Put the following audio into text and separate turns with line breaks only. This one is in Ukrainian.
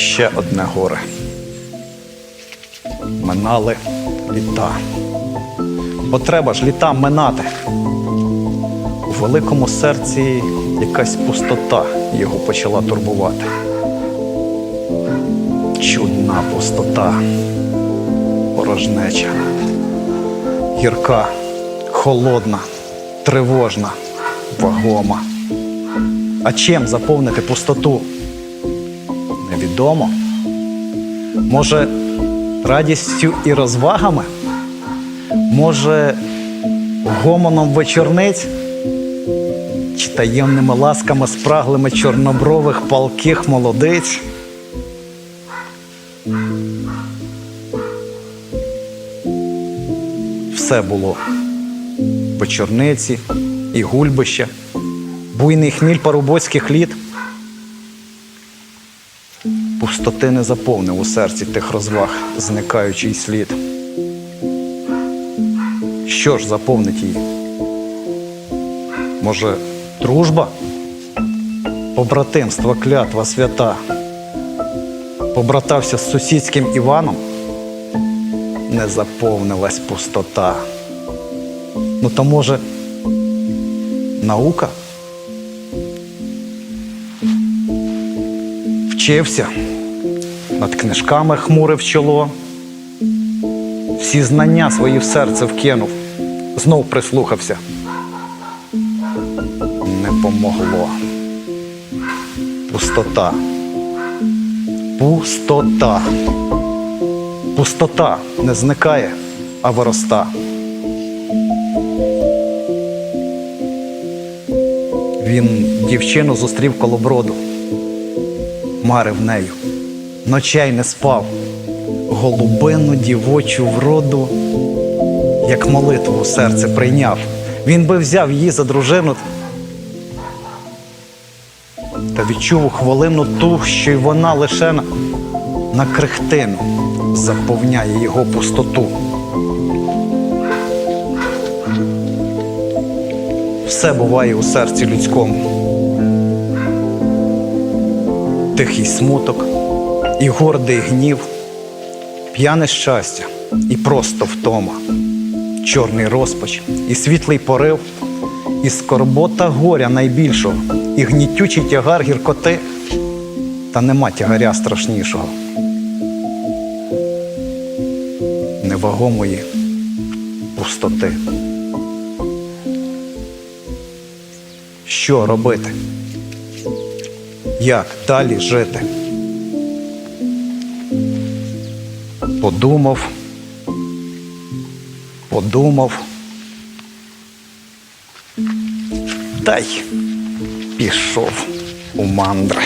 ще одне горе. Минали літа. Бо треба ж літа минати. У великому серці якась пустота його почала турбувати. Чудна пустота, порожнеча, гірка, холодна, тривожна, вагома. А чим заповнити пустоту? Невідомо. Може, радістю і розвагами? Може, гомоном вечорниць? Чи таємними ласками спраглими чорнобрових палких молодиць? Все було вечорниці і гульбища, буйний хміль парубоцьких літ. Пустоти не заповнив у серці тих розваг зникаючий слід. Що ж заповнить її? Може, дружба? Побратимство, клятва свята. Побратався з сусідським Іваном. Не заповнилась пустота. Ну то може, наука? Вчився, над книжками хмурив чоло, всі знання свої в серце вкинув, знов прислухався. Не помогло. Пустота. Пустота. Пустота не зникає, а вироста. Він дівчину зустрів коло броду марив нею, ночей не спав, голубину дівочу вроду, як молитву у серце прийняв. Він би взяв її за дружину та відчув у хвилину ту, що й вона лише на, на крихтину заповняє його пустоту. Все буває у серці людському тихий смуток, і гордий гнів, п'яне щастя і просто втома, чорний розпач і світлий порив, і скорбота горя найбільшого, і гнітючий тягар гіркоти, та нема тягаря страшнішого. Невагомої пустоти. Що робити? Як далі жити. Подумав, подумав. Та й пішов у мандри.